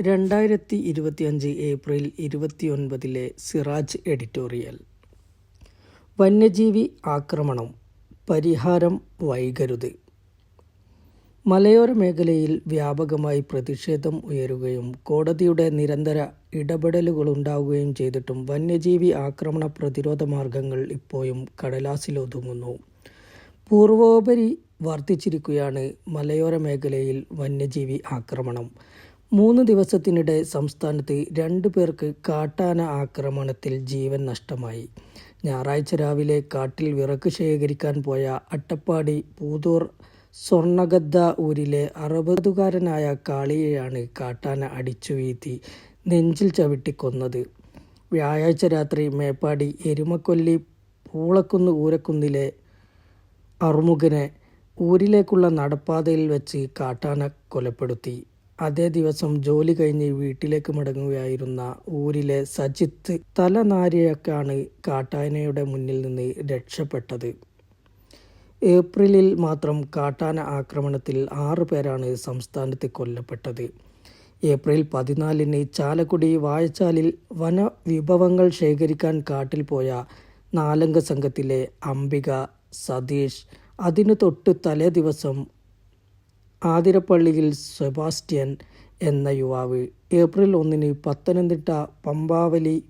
രണ്ടായിരത്തി ഇരുപത്തിയഞ്ച് April ഇരുപത്തിയൊൻപതിലെ Siraj editorial. വന്യജീവി ആക്രമണം പരിഹാരം വൈകരുത്. മലയോര മേഖലയിൽ വ്യാപകമായി പ്രതിഷേധം ഉയരുകയും കോടതിയുടെ നിരന്തര ഇടപെടലുകളുണ്ടാവുകയും ചെയ്തിട്ടും വന്യജീവി ആക്രമണ പ്രതിരോധ മാർഗങ്ങൾ ഇപ്പോഴും കടലാസിലൊതുങ്ങുന്നു. പൂർവോപരി വർദ്ധിച്ചിരിക്കുകയാണ് മലയോര മേഖലയിൽ വന്യജീവി ആക്രമണം. മൂന്ന് ദിവസത്തിനിടെ സംസ്ഥാനത്ത് രണ്ടു പേർക്ക് കാട്ടാന ആക്രമണത്തിൽ ജീവൻ നഷ്ടമായി. ഞായറാഴ്ച രാവിലെ കാട്ടിൽ വിറക് ശേഖരിക്കാൻ പോയ അട്ടപ്പാടി പൂതൂർ സ്വർണഗദ്ദ ഊരിലെ അറുപതുകാരനായ കാളിയെയാണ് കാട്ടാന അടിച്ചു വീഴ്ത്തി നെഞ്ചിൽ ചവിട്ടിക്കൊന്നത്. വ്യാഴാഴ്ച രാത്രി മേപ്പാടി എരുമക്കൊല്ലി പൂളക്കുന്ന് ഊരക്കുന്നിലെ അറുമുഖനെ ഊരിലേക്കുള്ള നടപ്പാതയിൽ വെച്ച് കാട്ടാന കൊലപ്പെടുത്തി. അതേ ദിവസം ജോലി കഴിഞ്ഞ് വീട്ടിലേക്ക് മടങ്ങുകയായിരുന്ന ഊരിലെ സജിത്ത് തലനാരിഴക്കാണ് കാട്ടാനയുടെ മുന്നിൽ നിന്ന് രക്ഷപ്പെട്ടത്. ഏപ്രിലിൽ മാത്രം കാട്ടാന ആക്രമണത്തിൽ ആറു പേരാണ് സംസ്ഥാനത്ത് കൊല്ലപ്പെട്ടത്. ഏപ്രിൽ പതിനാലിന് ചാലക്കുടി വാഴച്ചാലിൽ വനവിഭവങ്ങൾ ശേഖരിക്കാൻ കാട്ടിൽ പോയ നാലംഗ സംഘത്തിലെ അംബിക സതീഷ് അതിനു തൊട്ട് തലേ ദിവസം ആതിരപ്പള്ളിയിൽ സെബാസ്റ്റ്യൻ എന്ന യുവാവ് ഏപ്രിൽ ഒന്നിന് Pathanamthitta Pampavalli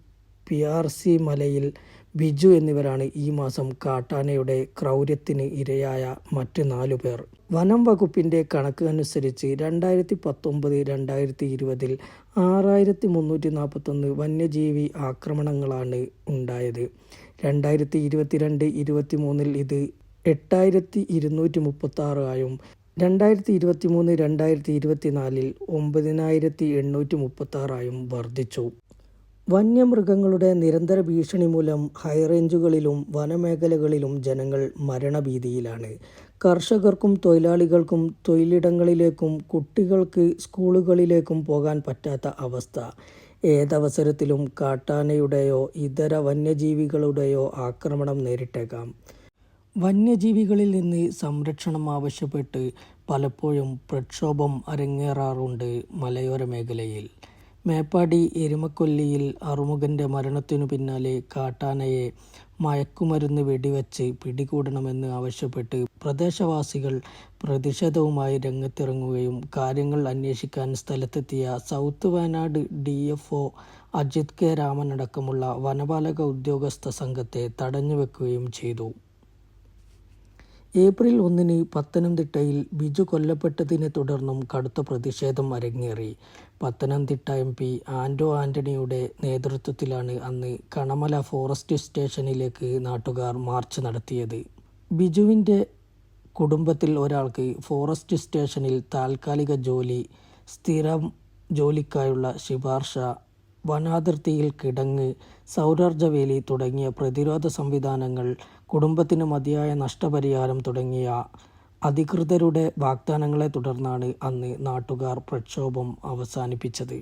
P R C Malayil Biju എന്നിവരാണ് ഈ മാസം കാട്ടാനയുടെ ക്രൗര്യത്തിന് ഇരയായ മറ്റ് നാലു പേർ. വനം വകുപ്പിന്റെ കണക്ക് അനുസരിച്ച് രണ്ടായിരത്തി പത്തൊമ്പത് രണ്ടായിരത്തി ഇരുപതിൽ ആറായിരത്തി മുന്നൂറ്റി നാൽപ്പത്തൊന്ന് വന്യജീവി ആക്രമണങ്ങളാണ് ഉണ്ടായത്. രണ്ടായിരത്തി ഇരുപത്തിരണ്ട് ഇരുപത്തി മൂന്നിൽ ഇത് എട്ടായിരത്തി ഇരുന്നൂറ്റി മുപ്പത്തി ആറായും രണ്ടായിരത്തി ഇരുപത്തി മൂന്ന് രണ്ടായിരത്തി ഇരുപത്തി നാലിൽ ഒമ്പതിനായിരത്തി എണ്ണൂറ്റി മുപ്പത്തി ആറായും വർദ്ധിച്ചു. വന്യമൃഗങ്ങളുടെ നിരന്തര ഭീഷണി മൂലം ഹൈറേഞ്ചുകളിലും വനമേഖലകളിലും ജനങ്ങൾ മരണഭീതിയിലാണ്. കർഷകർക്കും തൊഴിലാളികൾക്കും തൊഴിലിടങ്ങളിലേക്കും കുട്ടികൾക്ക് സ്കൂളുകളിലേക്കും പോകാൻ പറ്റാത്ത അവസ്ഥ. ഏതവസരത്തിലും കാട്ടാനയുടെയോ ഇതര വന്യജീവികളുടെയോ ആക്രമണം നേരിട്ടേക്കാം. വന്യജീവികളിൽ നിന്ന് സംരക്ഷണം ആവശ്യപ്പെട്ട് പലപ്പോഴും പ്രക്ഷോഭം അരങ്ങേറാറുണ്ട് മലയോര മേഖലയിൽ. മേപ്പാടി എരുമക്കൊല്ലിയിൽ അറുമുഖന്റെ മരണത്തിനു പിന്നാലെ കാട്ടാനയെ മയക്കുമരുന്ന് വെടിവെച്ച് പിടികൂടണമെന്ന് ആവശ്യപ്പെട്ട് പ്രദേശവാസികൾ പ്രതിഷേധവുമായി രംഗത്തിറങ്ങുകയും കാര്യങ്ങൾ അന്വേഷിക്കാൻ സ്ഥലത്തെത്തിയ south Wayanad D F O Ajith K രാമനടക്കമുള്ള വനപാലക ഉദ്യോഗസ്ഥ സംഘത്തെ തടഞ്ഞുവെക്കുകയും ചെയ്തു. ഏപ്രിൽ ഒന്നിന് പത്തനംതിട്ടയിൽ ബിജു കൊല്ലപ്പെട്ടതിനെ തുടർന്നും കടുത്ത പ്രതിഷേധം അരങ്ങേറി. പത്തനംതിട്ട എം പി ആന്റോ ആന്റണിയുടെ നേതൃത്വത്തിലാണ് അന്ന് കണമല ഫോറസ്റ്റ് സ്റ്റേഷനിലേക്ക് നാട്ടുകാർ മാർച്ച് നടത്തിയത്. ബിജുവിന്റെ കുടുംബത്തിൽ ഒരാൾക്ക് ഫോറസ്റ്റ് സ്റ്റേഷനിൽ താൽക്കാലിക ജോലി സ്ഥിരം ജോലിക്കായുള്ള ശുപാർശ വനാതിർത്തിയിൽ കിടങ്ങ് സൗരോർജവേലി തുടങ്ങിയ പ്രതിരോധ സംവിധാനങ്ങൾ കുടുംബത്തിന് മതിയായ നഷ്ടപരിഹാരം തുടങ്ങിയ അധികൃതരുടെ വാഗ്ദാനങ്ങളെ തുടർന്നാണ് അന്ന് നാട്ടുകാർ പ്രക്ഷോഭം അവസാനിപ്പിച്ചത്.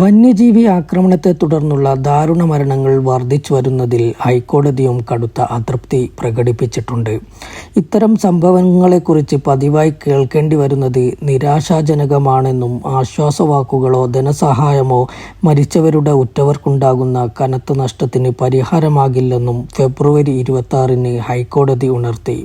വന്യജീവി ആക്രമണത്തെ തുടർന്നുള്ള ദാരുണ മരണങ്ങൾ വർദ്ധിച്ചു വരുന്നതിൽ ഹൈക്കോടതിയും കടുത്ത അതൃപ്തി പ്രകടിപ്പിച്ചിട്ടുണ്ട്. ഇത്തരം സംഭവങ്ങളെക്കുറിച്ച് പതിവായി കേൾക്കേണ്ടി വരുന്നത് നിരാശാജനകമാണെന്നും ആശ്വാസവാക്കുകളോ ധനസഹായമോ മരിച്ചവരുടെ ഉറ്റവർക്കുണ്ടാകുന്ന കനത്ത നഷ്ടത്തിന് പരിഹാരമാകില്ലെന്നും ഫെബ്രുവരി ഇരുപത്തി ഹൈക്കോടതി ഉണർത്തി.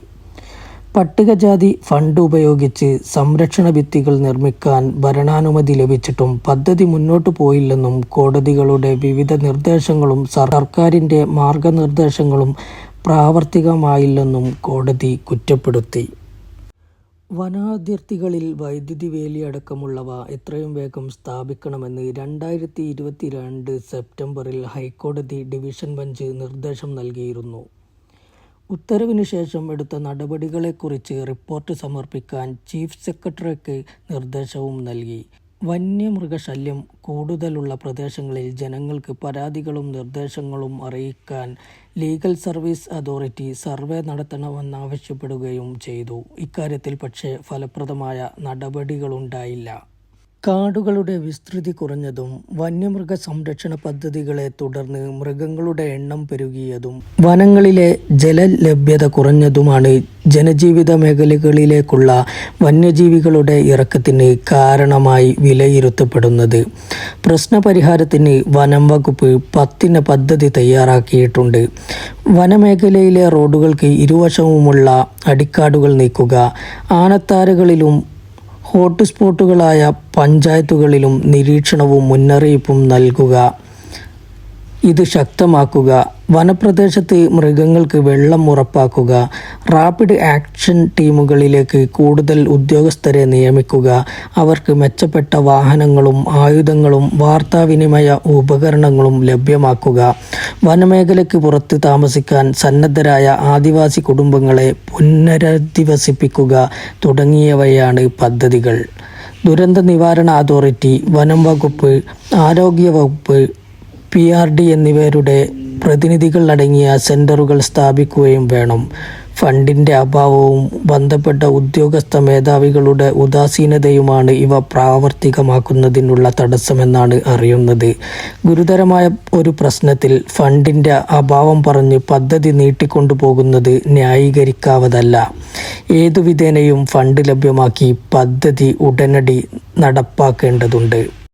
പട്ടികജാതി ഫണ്ട് ഉപയോഗിച്ച് സംരക്ഷണ ഭിത്തികൾ നിർമ്മിക്കാൻ ഭരണാനുമതി ലഭിച്ചിട്ടും പദ്ധതി മുന്നോട്ടു പോയില്ലെന്നും കോടതികളുടെ വിവിധ നിർദ്ദേശങ്ങളും സർക്കാരിന്റെ മാർഗനിർദ്ദേശങ്ങളും പ്രാവർത്തികമായില്ലെന്നും കോടതി കുറ്റപ്പെടുത്തി. വനാതിർത്തികളിൽ വൈദ്യുതി വേലി അടക്കമുള്ളവ എത്രയും വേഗം സ്ഥാപിക്കണമെന്ന് രണ്ടായിരത്തി ഇരുപത്തിരണ്ട് സെപ്റ്റംബറിൽ ഹൈക്കോടതി ഡിവിഷൻ ബെഞ്ച് നിർദ്ദേശം നൽകിയിരുന്നു. ഉത്തരവിന് ശേഷം എടുത്ത നടപടികളെക്കുറിച്ച് റിപ്പോർട്ട് സമർപ്പിക്കാൻ ചീഫ് സെക്രട്ടറിക്ക് നിർദ്ദേശവും നൽകി. വന്യമൃഗശല്യം കൂടുതലുള്ള പ്രദേശങ്ങളിൽ ജനങ്ങൾക്ക് പരാതികളും നിർദ്ദേശങ്ങളും അറിയിക്കാൻ ലീഗൽ സർവീസ് അതോറിറ്റി സർവേ നടത്തണമെന്നാവശ്യപ്പെടുകയും ചെയ്തു. ഇക്കാര്യത്തിൽ പക്ഷേ ഫലപ്രദമായ നടപടികളുണ്ടായില്ല. കാടുകളുടെ വിസ്തൃതി കുറഞ്ഞതും വന്യമൃഗ സംരക്ഷണ പദ്ധതികളെ തുടർന്ന് മൃഗങ്ങളുടെ എണ്ണം പെരുകിയതും വനങ്ങളിലെ ജലലഭ്യത കുറഞ്ഞതുമാണ് ജനജീവിത മേഖലകളിലേക്കുള്ള വന്യജീവികളുടെ ഇറക്കത്തിന് കാരണമായി വിലയിരുത്തപ്പെടുന്നത്. പ്രശ്നപരിഹാരത്തിന് വനം വകുപ്പ് പത്തിന് പദ്ധതി തയ്യാറാക്കിയിട്ടുണ്ട്. വനമേഖലയിലെ റോഡുകൾക്ക് ഇരുവശവുമുള്ള അടിക്കാടുകൾ നീക്കുക ആനത്താരകളിലും ഹോട്ട്സ്പോട്ടുകളായ പഞ്ചായത്തുകളിലും നിരീക്ഷണവും മുന്നറിയിപ്പും നൽകുക. ഇത് ശക്തമാക്കുക. വനപ്രദേശത്ത് മൃഗങ്ങൾക്ക് വെള്ളം ഉറപ്പാക്കുക. റാപ്പിഡ് ആക്ഷൻ ടീമുകളിലേക്ക് കൂടുതൽ ഉദ്യോഗസ്ഥരെ നിയമിക്കുക. അവർക്ക് മെച്ചപ്പെട്ട വാഹനങ്ങളും ആയുധങ്ങളും വാർത്താവിനിമയ ഉപകരണങ്ങളും ലഭ്യമാക്കുക. വനമേഖലയ്ക്ക് പുറത്ത് താമസിക്കാൻ സന്നദ്ധരായ ആദിവാസി കുടുംബങ്ങളെ പുനരധിവസിപ്പിക്കുക തുടങ്ങിയവയാണ് പദ്ധതികൾ. ദുരന്ത നിവാരണ അതോറിറ്റി വനം വകുപ്പ് ആരോഗ്യ വകുപ്പ് പി ആർ ഡി എന്നിവരുടെ പ്രതിനിധികൾ അടങ്ങിയ സെന്ററുകൾ സ്ഥാപിക്കുകയും വേണം. ഫണ്ടിന്റെ അഭാവവും ബന്ധപ്പെട്ട ഉദ്യോഗസ്ഥ മേധാവികളുടെ ഉദാസീനതയുമാണ് ഇവ പ്രാവർത്തികമാക്കുന്നതിനുള്ള തടസ്സമെന്നാണ് അറിയുന്നത്. ഗുരുതരമായ ഒരു പ്രശ്നത്തിൽ ഫണ്ടിന്റെ അഭാവം പറഞ്ഞ് പദ്ധതി നീട്ടിക്കൊണ്ടുപോകുന്നത് ന്യായീകരിക്കാവതല്ല. ഏതുവിധേനയും ഫണ്ട് ലഭ്യമാക്കി പദ്ധതി ഉടനടി നടപ്പാക്കേണ്ടതുണ്ട്.